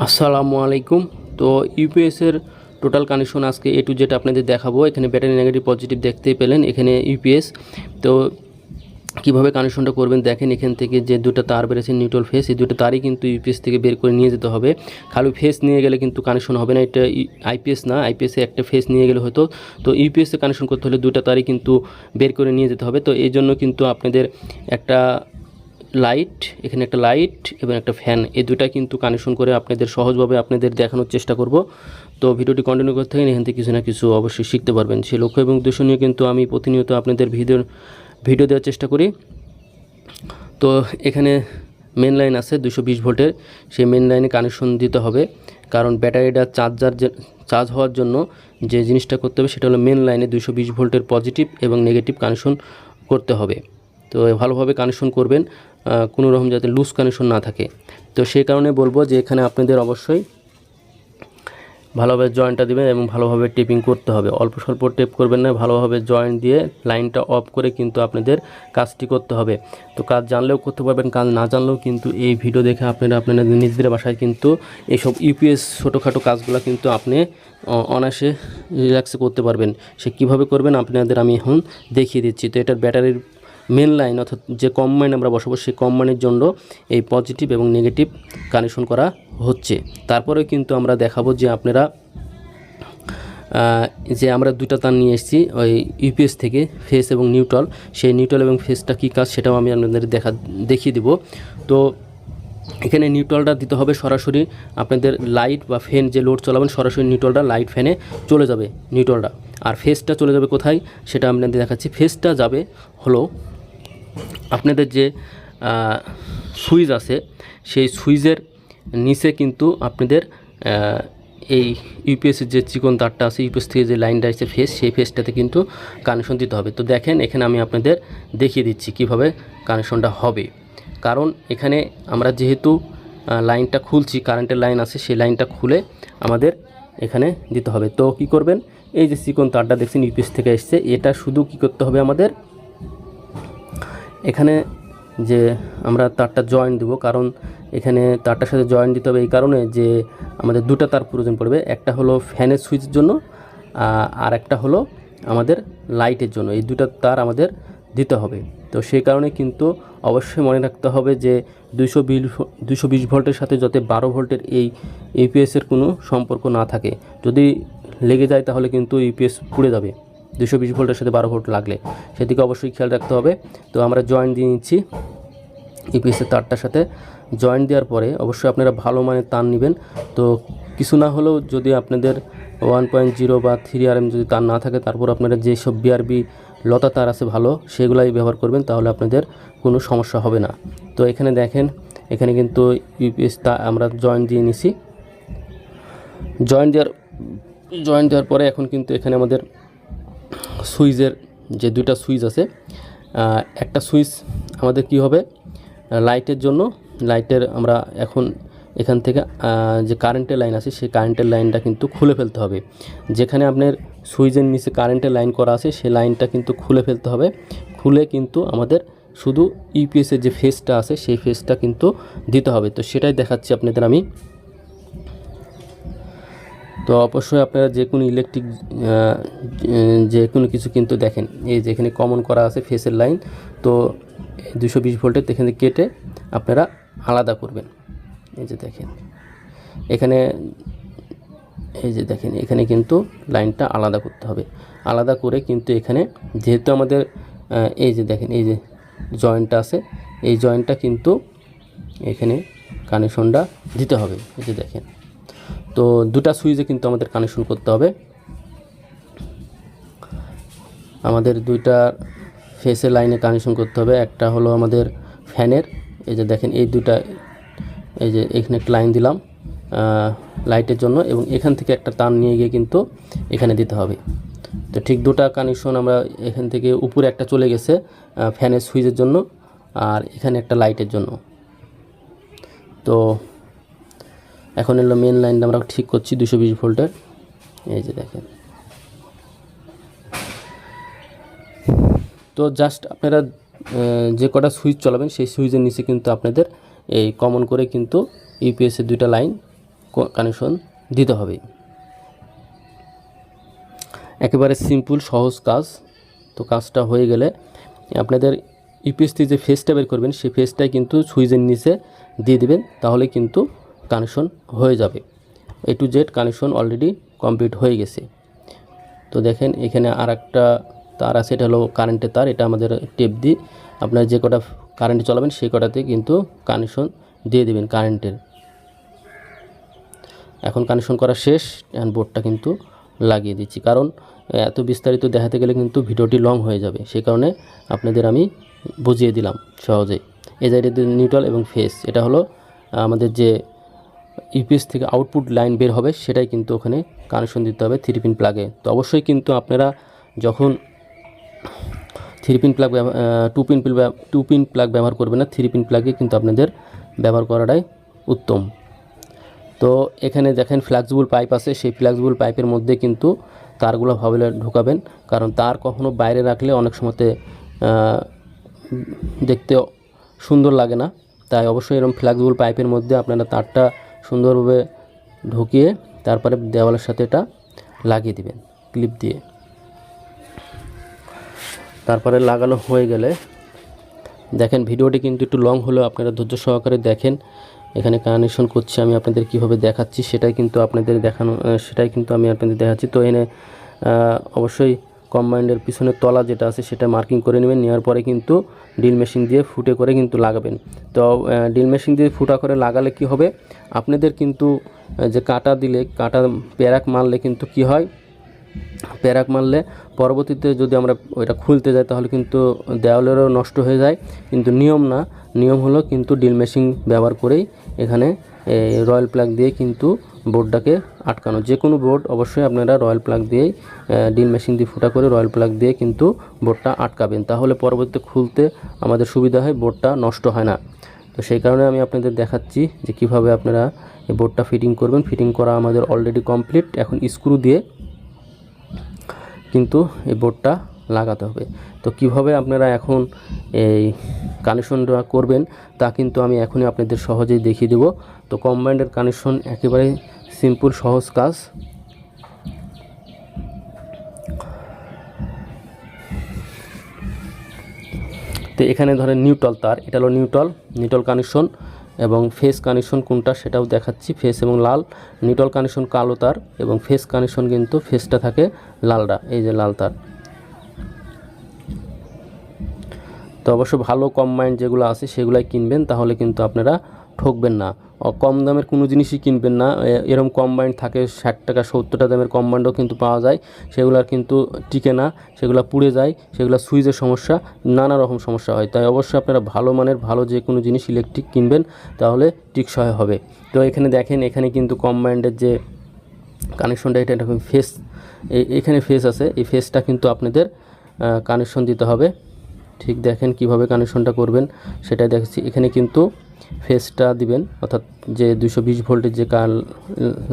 আসসালামু আলাইকুম। তো ইউপিএসের টোটাল কানেকশন আজকে এ টু জেড আপনাদের দেখাবো। এখানে ব্যাটারি নেগেটিভ পজিটিভ দেখতেই পেলেন এখানে ইউপিএস তো কীভাবে কানেকশনটা করবেন দেখেন, এখান থেকে যে দুটো তার বেরোছে নিউট্রাল ফেস এই দুটো তারই কিন্তু ইউপিএস থেকে বের করে নিয়ে যেতে হবে। খালি ফেস নিয়ে গেলে কিন্তু কানেকশন হবে না, এটা আইপিএস না আইপিএসে একটা ফেস নিয়ে গেলে হতো তো ইউপিএসে কানেকশন করতে হলে দুটো তারই কিন্তু বের করে নিয়ে যেতে হবে। তো এই জন্য কিন্তু আপনাদের একটা লাইট এখানে একটা লাইট এবং একটা ফ্যান এই দুটা কিন্তু কানেকশন করে আপনাদের সহজভাবে আপনাদের দেখানোর চেষ্টা করব। তো ভিডিওটি কন্টিনিউ করতে থাকেন, এখান থেকে কিছু না কিছু অবশ্যই শিখতে পারবেন। সেই লক্ষ্য এবং উদ্দেশ্য নিয়ে কিন্তু আমি প্রতিনিয়ত আপনাদের ভিডিও ভিডিও দেওয়ার চেষ্টা করি। তো এখানে মেন লাইন আছে দুশো বিশ ভোল্টের। সেই মেন লাইনে কানেকশন দিতে হবে। কারণ ব্যাটারিটা চার্জার চার্জ হওয়ার জন্য যে জিনিসটা করতে হবে সেটা হলো মেন লাইনে দুশো বিশ ভোল্টের পজিটিভ এবং নেগেটিভ কানেকশন করতে হবে। তো ভালোভাবে কানেকশন করবেন। কোনো রকম যাতে লুজ কানেকশন না থাকে। তো সেই কারণে বলব যে এখানে আপনাদের অবশ্যই ভালোভাবে জয়েন্টটা দিবেন এবং ভালোভাবে টেপিং করতে হবে। অল্প স্বল্প টেপ করবেন না, ভালোভাবে জয়েন্ট দিয়ে লাইনটা অফ করে কিন্তু আপনাদের কাজটি করতে হবে। তো কাজ জানলেও করতে পারবেন, কাজ না জানলেও কিন্তু এই ভিডিও দেখে আপনারা আপনাদের নিজেদের বাসায় কিন্তু এইসব ইউপিএস ছোটোখাটো কাজগুলো কিন্তু আপনি অনায়াসে রিল্যাক্সে করতে পারবেন। সে কীভাবে করবেন আপনাদের আমি এখন দেখিয়ে দিচ্ছি। তো এটার ব্যাটারির মেন লাইন অর্থাৎ যে কম্বাইন আমরা বসাবো সেই কম্বাইনের জন্য এই পজিটিভ এবং নেগেটিভ কানেকশন করা হচ্ছে। তারপরে কিন্তু আমরা দেখাবো যে আপনারা যে আমরা দুটো তার নিয়ে এসেছি, ওই ইউপিএস থেকে ফেস এবং নিউট্রাল সেই নিউট্রাল এবং ফেসটা কী কাজ সেটাও আমি আপনাদের দেখা, দেখিয়ে দেবো। তো এখানে নিউট্রালটা দিতে হবে সরাসরি আপনাদের লাইট বা ফ্যান যে লোড চলাবেন, সরাসরি নিউট্রালটা লাইট ফ্যানে চলে যাবে নিউট্রালটা আর ফেসটা চলে যাবে কোথায় সেটা আপনাদের দেখাচ্ছি। ফেসটা যাবে হলো আপনাদের যে সুইচ আছে, সেই সুইচের নিচে কিন্তু আপনাদের এই ইউপিএসের যে চিকন তারটা আছে, ইউপিএস থেকে যে লাইনটা আছে ফেস, সেই ফেসটাতে কিন্তু কানেকশন দিতে হবে। তো দেখেন, এখানে আমি আপনাদের দেখিয়ে দিচ্ছি কীভাবে কানেকশনটা হবে। কারণ এখানে আমরা যেহেতু লাইনটা খুলছি কারেন্টের লাইন আছে, সেই লাইনটা খুলে আমাদের এখানে দিতে হবে। তো কি করবেন? এই যে চিকন তারটা দেখছেন, ইউপিএস থেকে এসছে। এটা শুধু কি করতে হবে আমাদের? এখানে যে আমরা তারটা জয়েন দেবো, কারণ এখানে তারটার সাথে জয়েন দিতে হবে এই কারণে যে আমাদের দুটো তার প্রয়োজন পড়বে। একটা হলো ফ্যানের সুইচের জন্য আর একটা হলো আমাদের লাইটের জন্য। এই দুটো তার আমাদের দিতে হবে। তো সেই কারণে কিন্তু অবশ্যই মনে রাখতে হবে যে দুইশো বিশ দুইশো বিশ ভোল্টের সাথে যাতে বারো ভোল্টের এই ইউপিএসের কোনো সম্পর্ক না থাকে। যদি লেগে যায় তাহলে কিন্তু ইউপিএস পুড়ে যাবে। দুশো বিশ ভোল্টের সাথে বারো ভোল্ট লাগলে। সেদিকে অবশ্যই খেয়াল রাখতে হবে। তো আমরা জয়েন্ট দিয়ে নিচ্ছি ইউপিএসের তারটার সাথে। জয়েন্ট দেওয়ার পরে অবশ্যই আপনারা ভালো মানের তার নেবেন। তো কিছু না হলেও যদি আপনাদের ওয়ান পয়েন্ট জিরো বা থ্রি আর এম যদি তার না থাকে, তারপর আপনারা যেসব বিআরবি লতা তার আছে ভালো, সেগুলাই ব্যবহার করবেন, তাহলে আপনাদের কোনো সমস্যা হবে না। তো এখানে দেখেন, এখানে কিন্তু ইউপিএস তা আমরা জয়েন দিয়ে নিছি। জয়েন্ট দেওয়ার জয়েন দেওয়ার পরে এখন কিন্তু এখানে আমাদের সুইচের যে দুইটা সুইচ আছে একটা সুইচ আমাদের কি হবে? লাইটের জন্য, লাইটের আমরা এখন এখান থেকে যে কারেন্টের লাইন আছে, সেই কারেন্টের লাইনটা কিন্তু খুলে ফেলতে হবে। যেখানে আপনার সুইচের নিচে কারেন্টের লাইন করা আছে, সেই লাইনটা কিন্তু খুলে ফেলতে হবে। খুলে কিন্তু আমাদের শুধু ইউপিএসের যে ফেসটা আছে, সেই ফেসটা কিন্তু দিতে হবে। তো সেটাই দেখাচ্ছি আপনাদের আমি। তো অবশ্যই আপনারা যে কোনো ইলেকট্রিক যে কোনো কিছু কিন্তু দেখেন। এই যে এখানে কমন করা আছে ফেসের লাইন তো দুশো বিশ ভোল্টের এখানে কেটে আপনারা আলাদা করবেন। এই যে দেখেন, এখানে, এই যে দেখেন, এখানে কিন্তু লাইনটা আলাদা করতে হবে। আলাদা করে কিন্তু এখানে যেহেতু আমাদের এই যে দেখেন, এই যে জয়েন্টটা আছে, এই জয়েন্টটা কিন্তু এখানে কানেকশনটা দিতে হবে। এই যে দেখেন তো দুটা সুইচে কিন্তু আমাদের কানেকশন করতে হবে। আমাদের দুইটা ফেসের লাইনে কানেকশন করতে হবে। একটা হলো আমাদের ফ্যানের এই যে দেখেন এই দুটা, এই যে এখানে একটা লাইন দিলাম লাইটের জন্য এবং এখান থেকে একটা তার নিয়ে গিয়ে কিন্তু এখানে দিতে হবে। তো ঠিক দুটা কানেকশন আমরা এখান থেকে উপরে একটা চলে গেছে ফ্যানের সুইচের জন্য আর এখানে একটা লাইটের জন্য। তো এখন এলো মেন লাইনটা আমরা ঠিক করছি দুশো বিশ ভোল্টের। এই যে দেখেন। তো জাস্ট আপনারা যে কটা সুইচ চালাবেন, সেই সুইচের নিচে কিন্তু আপনাদের এই কমন করে কিন্তু ইউপিএসের দুইটা লাইন কানেকশন দিতে হবে। একেবারে সিম্পল সহজ কাজ। তো কাজটা হয়ে গেলে আপনাদের ইউপিএসটি যে ফেসটা বের করবেন, সেই ফেসটাই কিন্তু সুইচের নিচে দিয়ে দিবেন। তাহলে কিন্তু কানেকশন হয়ে যাবে। A to Z connection already complete হয়ে গেছে। তো দেখেন, এখানে আর একটা তার আছে, এটা হলো কারেন্টের তার, এটা আমাদের টেপ দিয়ে আপনার যে কটা কারেন্টে চলাবেন, সেই কটাতে কিন্তু কানেকশন দিয়ে দেবেন কারেন্টের এখন কানেকশন করা শেষ, এখন বোর্ডটা কিন্তু লাগিয়ে দিচ্ছি। কারণ এত বিস্তারিত দেখাতে গেলে কিন্তু ভিডিওটি লং হয়ে যাবে। সেই কারণে আপনাদের আমি বুঝিয়ে দিলাম সহজেই। এই এটা নিউট্রাল এবং ফেস এটা হলো আমাদের যে ইউপিএস থেকে আউটপুট লাইন বের হবে, সেটাই কিন্তু ওখানে কানেকশন দিতে হবে থ্রি পিন প্লাগে তো অবশ্যই কিন্তু আপনারা যখন three pin plug two pin pill two pin plug ব্যবহার করবেন না থ্রি পিন প্লাগে কিন্তু আপনাদের ব্যবহার করাটাই উত্তম। তো এখানে দেখেন ফ্লেক্সিবল পাইপ আছে, সেই ফ্লেক্সিবল পাইপের মধ্যে কিন্তু তারগুলো ভাবে ঢোকাবেন, কারণ তার কখনো বাইরে রাখলে অনেক সময়তে দেখতে সুন্দর লাগে না। তাই অবশ্যই এরকম ফ্লেক্সিবল পাইপের মধ্যে আপনারা তারটা সুন্দরভাবে ঢুকিয়ে তারপরে দেওয়ালের সাথে এটা লাগিয়ে দিবেন, ক্লিপ দিয়ে। তারপরে লাগানো হয়ে গেলে, দেখেন ভিডিওটি কিন্তু একটু লং হলেও আপনারা ধৈর্য সহকারে দেখেন। এখানে কানেকশন করছি আমি আপনাদের কীভাবে দেখাচ্ছি, সেটাই কিন্তু আপনাদের দেখানো সেটাই কিন্তু আমি আপনাদের দেখাচ্ছি। তো এনে অবশ্যই কম্বাইন্ডের পিছনের তলা যেটা আছে সেটা মার্কিং করে নেবেন, নেওয়ার পরে কিন্তু ড্রিল মেশিন দিয়ে ফুটে করে কিন্তু লাগাবেন। তো ড্রিল মেশিন দিয়ে ফুটা করে লাগালে কি হবে? আপনাদের কিন্তু যে কাটা দিলে, কাটা প্যারাক মারলে কিন্তু কি হয়? প্যারাক মারলে পরবর্তীতে যদি আমরা ওইটা খুলতে যাই তাহলে কিন্তু দেওয়ালেরও নষ্ট হয়ে যায়। কিন্তু নিয়ম না, নিয়ম হলো কিন্তু ড্রিল মেশিন ব্যবহার করেই এখানে রয়্যাল প্লাগ দিয়ে কিন্তু বোর্ডটাকে আটকানো। যে কোনো বোর্ড অবশ্যই আপনারা রয়্যাল প্লাগ দিয়েই ড্রিল মেশিন দিয়ে ফুটা করে রয়্যাল প্লাগ দিয়ে কিন্তু বোর্ডটা আটকাবেন। তাহলে পরবর্তীতে খুলতে আমাদের সুবিধা হয় বোর্ডটা নষ্ট হয় না। তো সেই কারণে আমি আপনাদের দেখাচ্ছি যে কীভাবে আপনারা এই বোর্ডটা ফিটিং করবেন। ফিটিং করা আমাদের অলরেডি কমপ্লিট এখন স্ক্রু দিয়ে কিন্তু এই বোর্ডটা লাগাতে হবে। তো কীভাবে আপনারা এখন এই কানেকশনটা করবেন, তা কিন্তু আমি এখনই আপনাদের সহজেই দেখিয়ে দেব। তো কম্বাইন্ডের কানেকশন একেবারে সিম্পল, সহজ কাজ। তো এখানে ধরেন নিউট্রাল তার, এটা হলো নিউট্রাল নিউট্রাল কানেকশন এবং ফেস কানেকশন কোনটা সেটাও দেখাচ্ছি, ফেস এবং লাল। নিউট্রাল কানেকশন কালো তার এবং ফেস কানেকশন কিন্তু ফেসটা থাকে লালটা এই যে লাল তার। তো অবশ্য ভালো কম্বাইন্ড যেগুলো আছে সেগুলাই কিনবেন, তাহলে কিন্তু আপনারা ঠকবেন না। কম দামের কোনো জিনিসই কিনবেন না। এ- এরকম কম্বাইন্ড থাকে, ষাট টাকা, সত্তর টাকা দামের কম্বাইন্ডও কিন্তু পাওয়া যায়। সেগুলোর কিন্তু টিকে না, সেগুলো পুড়ে যায়, সেগুলো সুইচের সমস্যা, নানা রকম সমস্যা হয়। তাই অবশ্যই আপনারা ভালো মানের, ভালো যে কোনো জিনিস ইলেকট্রিক কিনবেন, তাহলে টিকসই হবে। তো এখানে দেখেন, এখানে কিন্তু কম্বাইন্ডের যে কানেকশনটা এটা এরকম ফেস এখানে ফেস আছে। এই ফেসটা কিন্তু আপনাদের কানেকশন দিতে হবে। ঠিক দেখেন কীভাবে কানেকশনটা করবেন, সেটাই দেখছি। এখানে কিন্তু ফেসটা দিবেন, অর্থাৎ যে দুশো বিশ ভোল্টের যে কার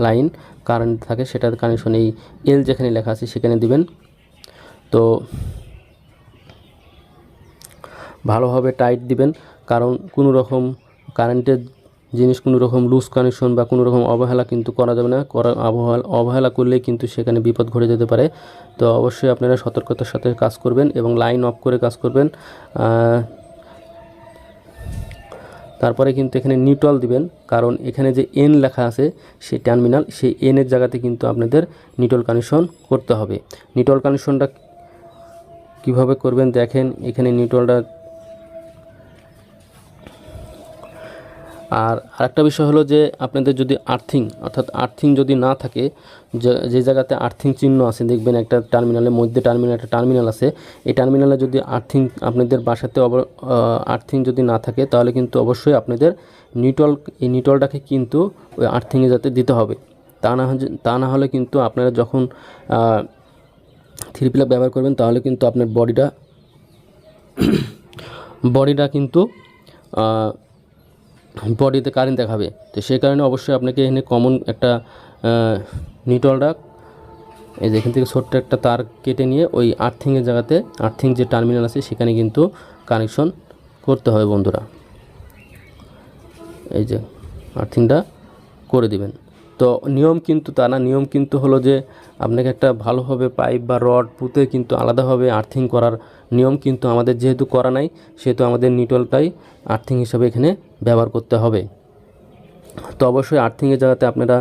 লাইন কারেন্ট থাকে, সেটার কানেকশন এই এল যেখানে লেখা আছে সেখানে দিবেন। তো ভালোভাবে টাইট দিবেন, কারণ কোনো রকম কারেন্টের জিনিস কোনো রকম লুজ কানেকশন বা কোনো রকম অবহেলা কিন্তু করা যাবে না। করা অবহেলা অবহেলা করলে কিন্তু সেখানে বিপদ ঘটে যেতে পারে। তো অবশ্যই আপনারা সতর্কতার সাথে কাজ করবেন এবং লাইন অফ করে কাজ করবেন। তারপরে কিন্তু এখানে নিউট্রাল দিবেন। কারণ এখানে যে এন লেখা আছে, সেই টার্মিনাল সেই এনের জায়গাতে কিন্তু আপনাদের নিউট্রাল কানেকশন করতে হবে। নিউট্রাল কানেকশনটা কীভাবে করবেন? দেখেন, এখানে নিউট্রালটা আর আরেকটা বিষয় হলো যে আপনাদের যদি আর্থিং, অর্থাৎ আর্থিং যদি না থাকে, যে- যে জায়গাতে আর্থিং চিহ্ন আছে, দেখবেন একটা টার্মিনালের মধ্যে টার্মিনাল, একটা টার্মিনাল আছে। এই টার্মিনালে যদি আর্থিং, আপনাদের বাসাতে অব আর্থিং যদি না থাকে, তাহলে কিন্তু অবশ্যই আপনাদের নিউট্রাল, এই নিউট্রালটাকে কিন্তু ওই আর্থিংয়ে যাতে দিতে হবে। তা না তা না হলে কিন্তু আপনারা যখন থ্রি প্লাগ ব্যবহার করবেন, তাহলে কিন্তু আপনার বডিটা বডিটা কিন্তু বডিতে কারেন্ট দেখাবে। তো সেই কারণে অবশ্যই আপনাকে এখানে কমন একটা নিউট্রালটা এই যে এখান থেকে ছোট্ট একটা তার কেটে নিয়ে ওই আর্থিংয়ের জায়গাতে আর্থিং যে টার্মিনাল আছে, সেখানে কিন্তু কানেকশন করতে হবে বন্ধুরা। এই যে আর্থিংটা করে দিবেন। তো নিয়ম কিন্তু তা না, নিয়ম কিন্তু হলো যে আপনাকে একটা ভালোভাবে পাইপ বা রড পুঁতে কিন্তু আলাদাভাবে আর্থিং করার নিয়ম কিন্তু আমাদের যেহেতু করা নাই, সেহেতু আমাদের নিটলটাই আর্থিং হিসাবে এখানে ব্যবহার করতে হবে। তো অবশ্যই আর্থিংয়ের জায়গাতে আপনারা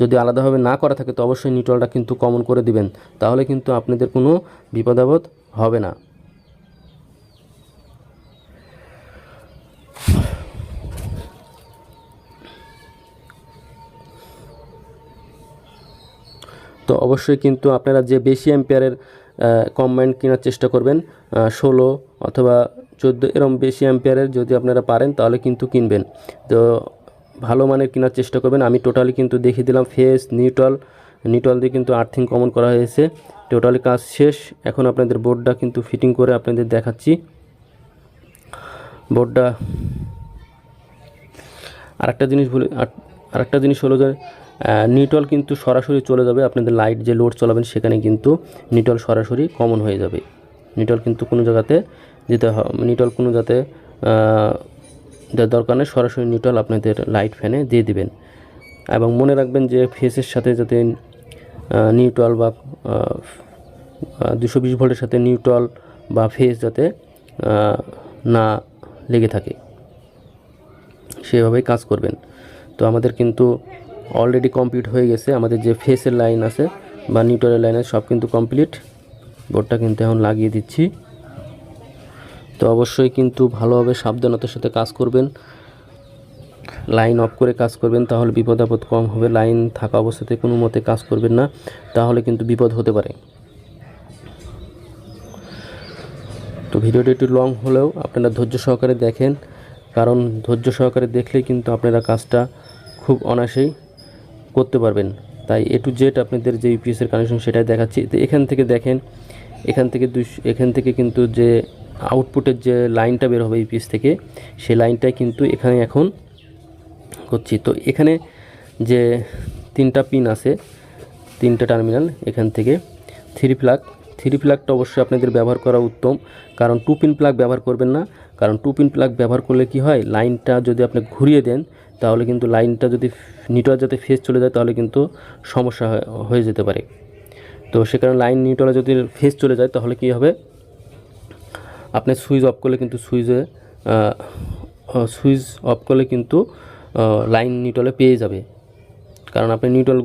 যদি আলাদাভাবে না করা থাকে, তো অবশ্যই নিউট্রালটা কিন্তু কমন করে দিবেন। তাহলে কিন্তু আপনাদের কোনো বিপদাবদ হবে না। তো অবশ্যই কিন্তু আপনারা যে বেশি অ্যাম্পিয়ারের কম্বাইন্ড কেনার চেষ্টা করবেন ষোলো অথবা চোদ্দ এরম বেশি অ্যাম্পিয়ারের যদি আপনারা পারেন, তাহলে কিন্তু কিনবেন। তো ভালো মানের কেনার চেষ্টা করবেন। আমি টোটালি কিন্তু দেখিয়ে দিলাম ফেস নিউট্রাল নিউট্রাল দিয়ে কিন্তু আর্থিং কমন করা হয়েছে। টোটালি কাজ শেষ। এখন আপনাদের বোর্ডটা কিন্তু ফিটিং করে আপনাদের দেখাচ্ছি। বোর্ডটা আরেকটা জিনিস বলে আরেকটা জিনিস হলো যে নিউট্রাল কিন্তু সরাসরি চলে যাবে। আপনাদের লাইট যে লোড চলাবেন, সেখানে কিন্তু নিউট্রাল সরাসরি কমন হয়ে যাবে। নিউট্রাল কিন্তু কোনো জায়গাতে যেতে নিউট্রাল কোনো যাতে দরকার নেই সরাসরি নিউট্রাল আপনাদের লাইট ফ্যানে দিয়ে দিবেন। এবং মনে রাখবেন যে ফেসের সাথে যাতে নিউট্রাল বা দুশো বিশ ভোল্টের সাথে নিউট্রাল বা ফেস যাতে না লেগে থাকে। সেভাবেই কাজ করবেন। তো আমাদের কিন্তু অলরেডি কমপ্লিট হয়ে গেছে। আমাদের যে ফেসের লাইন আছে বা নিউট্রালের লাইন আছে, সব কিন্তু কমপ্লিট বোর্ডটা কিন্তু এখন লাগিয়ে দিচ্ছি। তো অবশ্যই কিন্তু ভালোভাবে সাবধানতার সাথে কাজ করবেন। লাইন অফ করে কাজ করবেন, তাহলে বিপদ আপদ কম হবে। লাইন থাকা অবস্থাতে কোনো মতে কাজ করবেন না, তাহলে কিন্তু বিপদ হতে পারে। তো ভিডিওটি একটু লং হলেও আপনারা ধৈর্য সহকারে দেখেন, কারণ ধৈর্য সহকারে দেখলেই কিন্তু আপনারা কাজটা খুব অনায়াসেই করতে পারবেন। তাই এ টু জেড আপনাদের যে ইউপিএসের কানেকশন সেটাই দেখাচ্ছি। তো এখান থেকে দেখেন, এখান থেকে দুই এখান থেকে কিন্তু যে আউটপুটের যে লাইনটা বের হবে ইউপিএস থেকে, সেই লাইনটাই কিন্তু এখানে এখন করছি। তো এখানে যে তিনটা পিন আছে, তিনটা টার্মিনাল এখান থেকে থ্রি প্লাগ থ্রি প্লাগটা অবশ্যই আপনাদের ব্যবহার করা উত্তম। কারণ টু পিন প্লাগ ব্যবহার করবেন না। কারণ টু পিন প্লাগ ব্যবহার করলে কি হয় লাইনটা যদি আপনি ঘুরিয়ে দেন, তাহলে কিন্তু লাইনটা যদি নিউট্রাল যাতে ফেস চলে যায়, তাহলে কিন্তু সমস্যা হয়ে যেতে পারে। তো সে কারণে লাইন নিউট্রালে যদি ফেস চলে যায়, তাহলে কি হবে? আপনি সুইচ অফ করলে কিন্তু সুইচে সুইচ অফ করলে কিন্তু লাইন নিউট্রালে পেয়ে যাবে। কারণ আপনি নিউট্রাল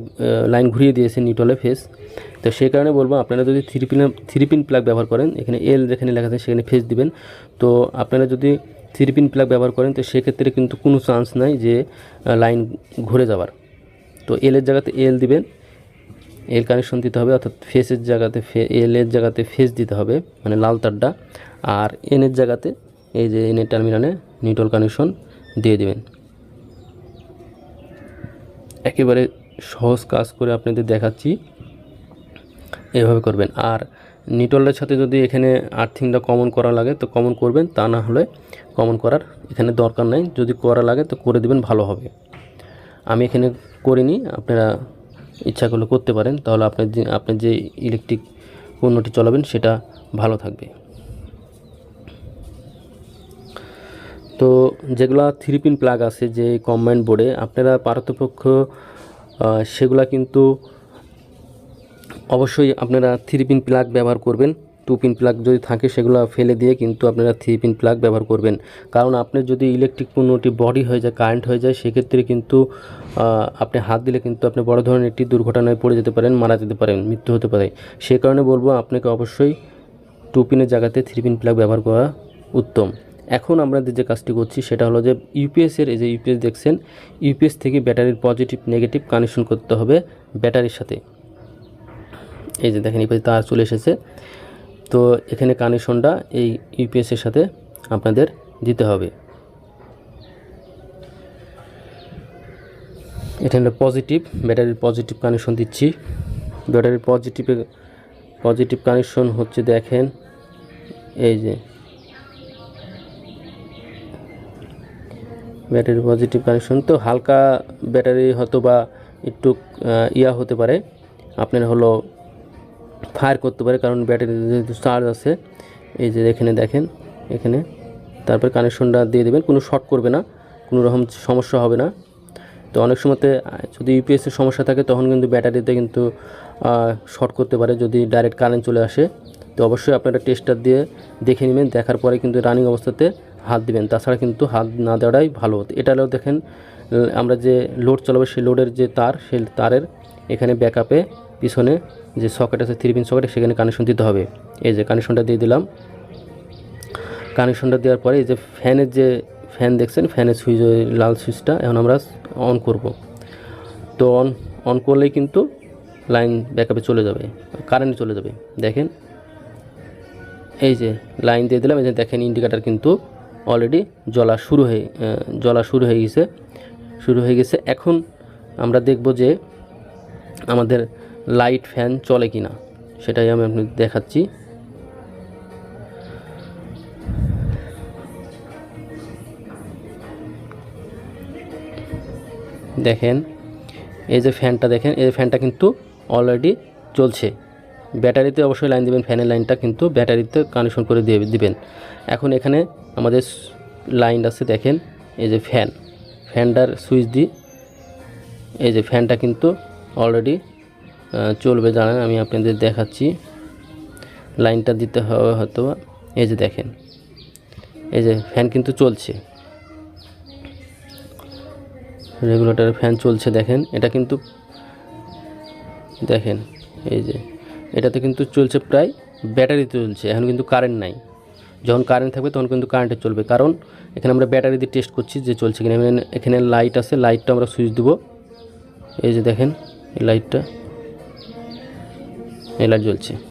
লাইন ঘুরিয়ে দিয়েছেন নিউট্রালে ফেস। তো সেই কারণে বলব, আপনারা যদি three pin three pin plug ব্যবহার করেন, এখানে এল যেখানে লেখা আছে সেখানে ফেস দিবেন। তো আপনারা যদি থ্রি পিন প্লাগ ব্যবহার করেন, তো সেক্ষেত্রে কিন্তু কোনো চান্স নাই যে লাইন ঘুরে যাওয়ার তো এলের জায়গাতে এল দিবেন। এল কানেকশন দিতে হবে, অর্থাৎ ফেসের জায়গাতে ফে এলের জায়গাতে ফেস দিতে হবে মানে লাল তারটা। আর এনের জায়গাতে এই যে এনের টার্মিনালে নিউট্রাল কানেকশন দিয়ে দেবেন। একেবারে সহজ কাজ করে আপনাদের দেখাচ্ছি। এভাবে করবেন। আর নিটলের সাথে যদি এখানে আর্থিংটা কমন করা লাগে, তো কমন করবেন। তা না হলে কমন করার এখানে দরকার নাই। যদি করা লাগে, তো করে দেবেন, ভালো হবে। আমি এখানে করিনি। আপনারা ইচ্ছা করলে করতে পারেন। তাহলে আপনার যে আপনার যে ইলেকট্রিক পণ্যটি চলাবেন, সেটা ভালো থাকবে। তো যেগুলা থ্রি পিন প্লাগ আছে যে কম্বাইন্ড বোর্ডে আপনারা পারতপক্ষ সেগুলা কিন্তু অবশ্যই আপনারা থ্রি পিন প্লাগ ব্যবহার করবেন। টু পিন প্লাগ যদি থাকে সেগুলো ফেলে দিয়ে কিন্তু আপনারা থ্রি পিন প্লাগ ব্যবহার করবেন। কারণ আপনি যদি ইলেকট্রিক পণ্যটি বডি হয়ে যায় কারেন্ট হয়ে যায়, সেক্ষেত্রে কিন্তু আপনি হাত দিলে কিন্তু আপনি বড় ধরনের একটি দুর্ঘটনায় পড়ে যেতে পারেন, মারা যেতে পারেন, মৃত্যু হতে পারে। সে কারণে বলব, আপনাকে অবশ্যই টু পিনের জায়গাতে থ্রি পিন প্লাগ ব্যবহার করা উত্তম। এখন আমরা যে কাজটি করছি, সেটা হলো যে ইউপিএসের এই যে ইউপিএস দেখছেন ইউপিএস থেকে ব্যাটারির পজিটিভ নেগেটিভ কানেকশন করতে হবে ব্যাটারির সাথে। এই যে দেখেন ইউপিএস তার চলে এসেছে। তো এখানে কানেকশনটা এই ইউপিএসের সাথে আপনাদের দিতে হবে। এখানে পজিটিভ ব্যাটারির পজিটিভ কানেকশন দিচ্ছি। ব্যাটারির পজিটিভে পজিটিভ কানেকশন হচ্ছে দেখেন, এই যে ব্যাটারি পজিটিভ কানেকশন তো হালকা ব্যাটারি হয়তো বা একটু ইয়া হতে পারে। আপনার হলো ফায়ার করতে পারে, কারণ ব্যাটারি যেহেতু চার্জ আছে, এই যে এখানে দেখেন, এখানে। তারপর কানেকশনটা দিয়ে দেবেন, কোনো শর্ট করবে না, কোনো রকম সমস্যা হবে না। তো অনেক সময়তে, যদি ইউপিএসের সমস্যা থাকে, তখন কিন্তু ব্যাটারিতে কিন্তু শর্ট করতে পারে, যদি ডাইরেক্ট কারেন্ট চলে আসে। তো অবশ্যই আপনারা টেস্টার দিয়ে দেখে নেবেন, দেখার পরে কিন্তু রানিং অবস্থাতে হাত দিবেন। তাছাড়া কিন্তু হাত না দেওয়াটাই ভালো এটা হলেও দেখেন, আমরা যে লোড চালাবো সেই লোডের যে তার, সেই তারের এখানে ব্যাকআপে পিছনে যে সকেট আছে থ্রি পিন সকেট সেখানে কানেকশন দিতে হবে। এই যে কানেকশনটা দিয়ে দিলাম। কানেকশনটা দেওয়ার পরে এই যে ফ্যানের যে ফ্যান দেখছেন ফ্যানের সুইচ লাল সুইচটা এখন আমরা অন করব। তো অন অন করলেই কিন্তু লাইন ব্যাকআপে চলে যাবে কারেন্ট চলে যাবে। দেখেন, এই যে লাইন দিয়ে দিলাম, এই যে দেখেন ইন্ডিকেটার কিন্তু অলরেডি জ্বলা শুরু হয়ে জ্বলা শুরু হয়ে গেছে। শুরু হয়ে গেছে। এখন আমরা দেখব যে আমাদের লাইট ফ্যান চলে কি না সেটাই আমি আপনাদের দেখাচ্ছি। দেখেন, এই যে ফ্যানটা দেখেন, এই ফ্যানটা কিন্তু অলরেডি চলছে ব্যাটারিতে অবশ্যই লাইন দিবেন, ফ্যানের লাইনটা কিন্তু ব্যাটারিতে কানেকশন করে দিয়ে দিবেন। এখন এখানে আমাদের লাইন আছে দেখেন, এই যে ফ্যান। ফ্যানটার সুইচ দিই এই যে ফ্যানটা কিন্তু অলরেডি চলবে। জানেন, আমি আপনাদের দেখাচ্ছি। লাইনটা দিতে হবে হয়তো। এই যে দেখেন, এই যে ফ্যান কিন্তু চলছে। রেগুলেটর ফ্যান চলছে, দেখেন। এটা কিন্তু, দেখেন, এই যে এটাতে কিন্তু চলছে প্রায় ব্যাটারিতে চলছে, এখন কিন্তু কারেন্ট নাই। যখন কারেন্ট থাকবে তখন কিন্তু কারেন্টে চলবে, কারণ এখানে আমরা ব্যাটারি দিয়ে টেস্ট করছি যে চলছে কিনা। এখানে- লাইট আছে লাইটটা আমরা সুইচ দেবো। এই যে দেখেন, এই লাইটটা এই লাইট জ্বলছে।